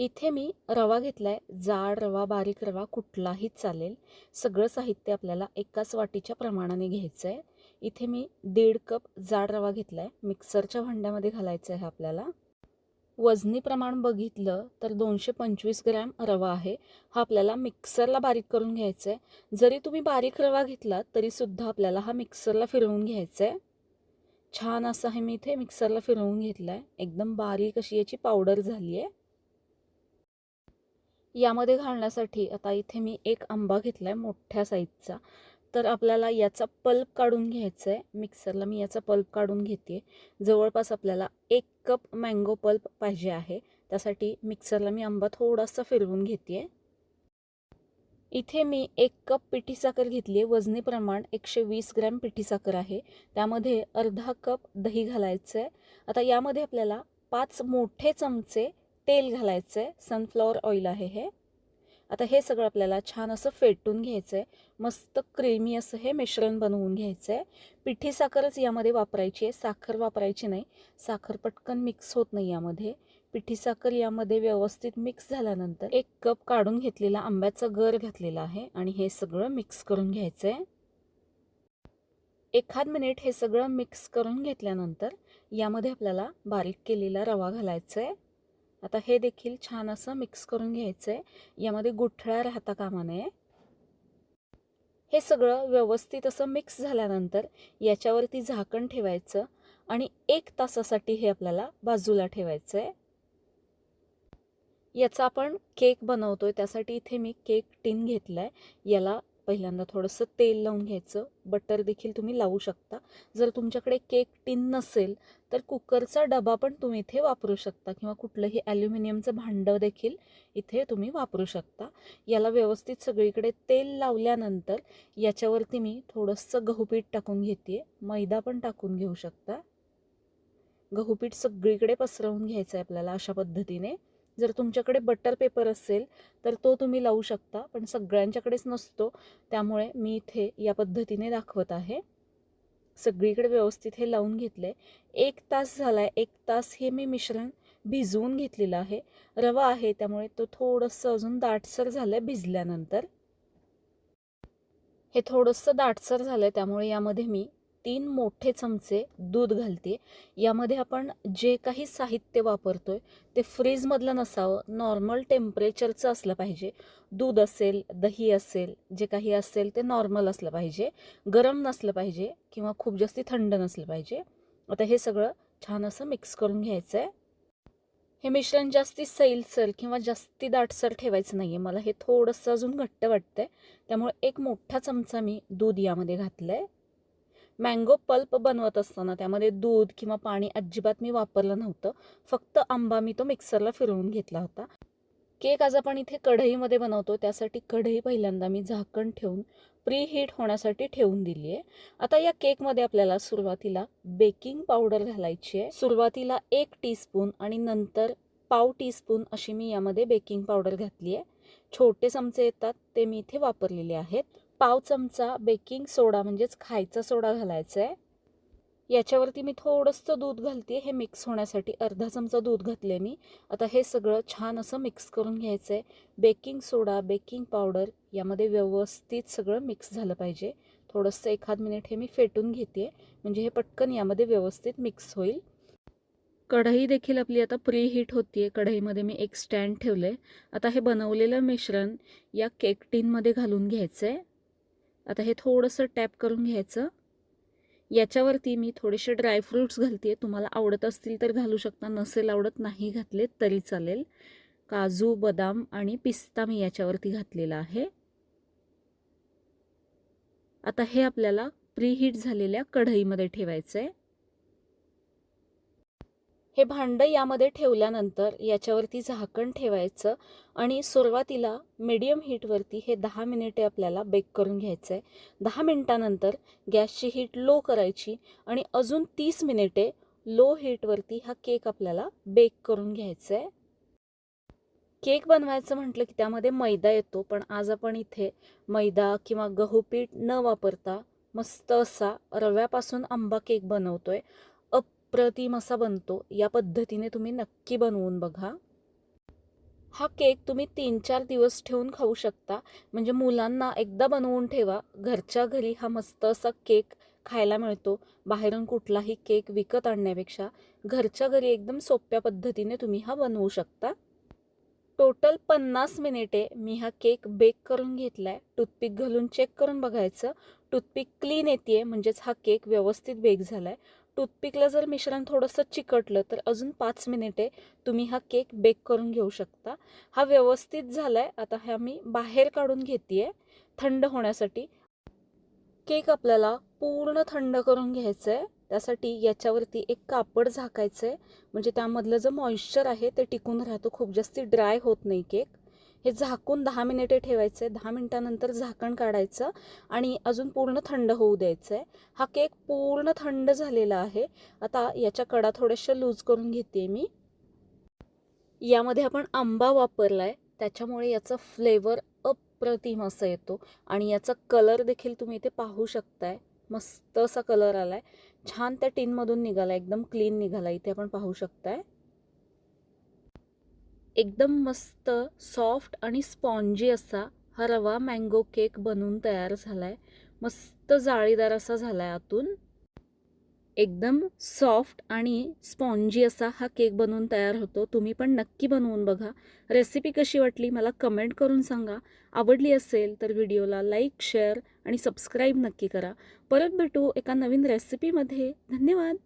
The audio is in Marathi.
इथे मी रवा घेतला आहे जाड रवा बारीक रवा कुठलाही चालेल. सगळं साहित्य आपल्याला एकाच वाटीच्या प्रमाणाने घ्यायचं आहे इथे मी दीड कप जाड रवा घेतला आहे मिक्सरच्या भांड्यामध्ये घालायचं आहे आपल्याला. वजनी प्रमाण बघितलं तर दोनशे पंचवीस ग्रॅम रवा आहे. हा आपल्याला मिक्सरला बारीक करून घ्यायचा आहे जरी तुम्ही बारीक रवा घेतला तरीसुद्धा आपल्याला हा मिक्सरला फिरवून घ्यायचा आहे छान असं आहे मी इथे मिक्सरला फिरवून घेतला आहे एकदम बारीक अशी याची पावडर झाली आहे यामध्ये घालण्यासाठी आता इथे मी एक आंबा घेतला आहे मोठ्या साईजचा. तर आपल्याला याचा पल्प काढून घ्यायचा आहे मिक्सरला मी याचा पल्प काढून घेते. जवळपास आपल्याला एक कप मँगो पल्प पाहिजे आहे. त्यासाठी मिक्सरला मी आंबा थोडासा फिरवून घेते इथे मी एक कप पिठी साखर घेतली आहे वजनी प्रमाण एकशे वीस ग्रॅम पिठी साखर आहे. त्यामध्ये अर्धा कप दही घालायचं आहे आता यामध्ये आपल्याला पाच मोठे चमचे तेल घालायचं आहे सनफ्लॉवर ऑइल आहे हे. आता हे सगळं आपल्याला छान असं फेटून घ्यायचं आहे मस्त क्रीमी असं हे मिश्रण बनवून घ्यायचं आहे पिठी साखरच यामध्ये वापरायची आहे. साखर वापरायची नाही. साखर पटकन मिक्स होत नाही यामध्ये. पिठी साखर यामध्ये व्यवस्थित मिक्स झाल्यानंतर एक कप काढून घेतलेला आंब्याचा गर घातलेला आहे आणि हे सगळं मिक्स करून घ्यायचं आहे एखाद मिनिट हे सगळं मिक्स करून घेतल्यानंतर यामध्ये आपल्याला बारीक केलेला रवा घालायचा आहे आता हे देखील छान असं मिक्स करून घ्यायचं आहे यामध्ये गुठळ्या राहता कामा नये. हे सगळं व्यवस्थित असं मिक्स झाल्यानंतर याच्यावरती झाकण ठेवायचं आणि एक तासासाठी हे आपल्याला बाजूला ठेवायचं आहे याचा आपण केक बनवतोय त्यासाठी इथे मी केक टिन घेतला आहे याला पहिल्यांदा थोडंसं तेल लावून घ्यायचं. बटर देखील तुम्ही लावू शकता. जर तुमच्याकडे केक टिन नसेल तर कुकरचा डबा पण तुम्ही इथे वापरू शकता किंवा कुठलंही ॲल्युमिनियमचं भांडं देखील इथे तुम्ही वापरू शकता. याला व्यवस्थित सगळीकडे तेल लावल्यानंतर याच्यावरती मी थोडंसं गहूपीठ टाकून घेते मैदा पण टाकून घेऊ शकता. गहूपीठ सगळीकडे पसरवून घ्यायचं आहे आपल्याला अशा पद्धतीने. जर तुमच्याकडे बटर पेपर असेल तर तो तुम्ही लावू शकता पण सगळ्यांच्याकडेच नसतो. त्यामुळे मी इथे या पद्धतीने दाखवत आहे. सगळीकडे व्यवस्थित हे लावून घेतलं आहे एक तास झाला आहे एक तास हे मी मिश्रण भिजवून घेतलेलं आहे. रवा आहे त्यामुळे तो थोडंसं अजून दाटसर झालं आहे भिजल्यानंतर. हे थोडंसं दाटसर झालं आहे त्यामुळे यामध्ये मी तीन मोठे चमचे दूध घालते. यामध्ये आपण जे काही साहित्य वापरतोय ते फ्रीजमधलं नसावं. नॉर्मल टेम्परेचरचं असलं पाहिजे. दूध असेल दही असेल जे काही असेल ते नॉर्मल असलं पाहिजे. गरम नसलं पाहिजे किंवा खूप जास्ती थंड नसलं पाहिजे. आता हे सगळं छान असं मिक्स करून घ्यायचं आहे हे मिश्रण जास्ती सैलसर किंवा जास्ती दाटसर ठेवायचं नाही आहे मला हे थोडंसं अजून घट्ट वाटतं आहे त्यामुळे एक मोठा चमचा मी दूध यामध्ये घातलं आहे मँगो पल्प बनवत असताना त्यामध्ये दूध किंवा पाणी अजिबात मी वापरलं नव्हतं. फक्त आंबा मी तो मिक्सरला फिरवून घेतला होता. केक आज आपण इथे कढईमध्ये बनवतो. त्यासाठी कढई पहिल्यांदा मी झाकण ठेवून प्री हीट होण्यासाठी ठेवून दिली आहे. आता या केकमध्ये आपल्याला सुरुवातीला बेकिंग पावडर घालायची आहे. सुरुवातीला एक टीस्पून आणि नंतर पाव टीस्पून अशी मी यामध्ये बेकिंग पावडर घातली आहे. छोटे चमचे येतात ते मी इथे वापरलेले आहेत. पाव चमचा बेकिंग सोडा म्हणजेच खायचा सोडा घालायचा आहे. याच्यावरती मी थोडंसं दूध घालते हे मिक्स होण्यासाठी. अर्धा चमचा दूध घातले मी. आता हे सगळं छान असं मिक्स करून घ्यायचं आहे बेकिंग सोडा बेकिंग पावडर यामध्ये व्यवस्थित सगळं मिक्स झालं पाहिजे. थोडंसं एखाद मिनिट हे मी फेटून घेते. म्हणजे हे पटकन यामध्ये व्यवस्थित मिक्स होईल. कढई देखील आपली आता प्री हीट होती आहे कढईमध्ये मी एक स्टँड ठेवलं आहे आता हे बनवलेलं मिश्रण या केक टीनमध्ये घालून घ्यायचं आहे आता हे थोडंसं टॅप करून घ्यायचं. याच्यावरती मी थोडेसे ड्रायफ्रूट्स घालते तुम्हाला आवडत असतील तर घालू शकता नसेल आवडत नाही घातले तरी चालेल. काजू बदाम आणि पिस्ता मी याच्यावरती घातलेला आहे. आता हे आपल्याला प्रीहीट झालेल्या कढईमध्ये ठेवायचं आहे हे भांडं यामध्ये ठेवल्यानंतर याच्यावरती झाकण ठेवायचं आणि सुरुवातीला मिडियम हीटवरती हे दहा मिनिटे आपल्याला बेक करून घ्यायचं आहे दहा मिनटानंतर गॅसची हीट लो करायची आणि अजून तीस मिनिटे लो हीटवरती हा केक आपल्याला बेक करून घ्यायचा आहे केक बनवायचं म्हटलं की त्यामध्ये मैदा येतो पण आज आपण इथे मैदा किंवा गहू पीठ न वापरता मस्त असा रव्यापासून आंबा केक बनवतोय. अप्रतिम असा बनतो. या पद्धतीने तुम्ही नक्की बनवून बघा. हा केक तुम्ही तीन चार दिवस ठेवून खाऊ शकता. म्हणजे मुलांना एकदा बनवून ठेवा. घरच्या घरी हा मस्त असा केक खायला मिळतो. बाहेरून कुठलाही केक विकत आणण्यापेक्षा घरच्या घरी एकदम सोप्या पद्धतीने तुम्ही हा बनवू शकता. टोटल पन्नास मिनिटे मी हा केक बेक करून घेतला आहे टूथपिक घालून चेक करून बघायचं. टूथपिक क्लीन येते म्हणजेच हा केक व्यवस्थित बेक झाला आहे टूथपिकला जर मिश्रण थोडंसं चिकटलं तर अजून पाच मिनिटे तुम्ही हा केक बेक करून घेऊ शकता. हा व्यवस्थित झाला आहे आता ह्या मी बाहेर काढून घेते आहे थंड होण्यासाठी. केक आपल्याला पूर्ण थंड करून घ्यायचं आहे त्यासाठी याच्यावरती एक कापड झाकायचं आहे म्हणजे त्यामधलं जे मॉइश्चर आहे ते टिकून राहतो. खूप जास्ती ड्राय होत नाही केक. हे झाकून दहा मिनिटे ठेवायचं आहे दहा मिनिटानंतर झाकण काढायचं आणि अजून पूर्ण थंड होऊ द्यायचं आहे. हा केक पूर्ण थंड झालेला आहे. आता याच्या कडा थोड्याशा लूज करून घेते मी. यामध्ये आपण आंबा वापरला आहे त्याच्यामुळे याचा फ्लेवर अप्रतिम असा येतो आणि याचा कलर देखील तुम्ही इथे पाहू शकताय. मस्त असा कलर आला आहे छान त्या टीनमधून निघाला एकदम क्लीन निघाला इथे आपण पाहू शकताय. एकदम मस्त सॉफ्ट आणि स्पॉन्जी असा हा रवा मँगो केक बनवून तयार झाला आहे मस्त जाळीदार असा झाला आहे आतून. एकदम सॉफ्ट आणि स्पॉन्जी असा हा केक बनवून तयार होतो. तुम्ही पण नक्की बनवून बघा. रेसिपी कशी वाटली मला कमेंट करून सांगा. आवडली असेल तर व्हिडिओला लाईक शेअर आणि सबस्क्राईब नक्की करा. परत भेटू एका नवीन रेसिपीमध्ये धन्यवाद!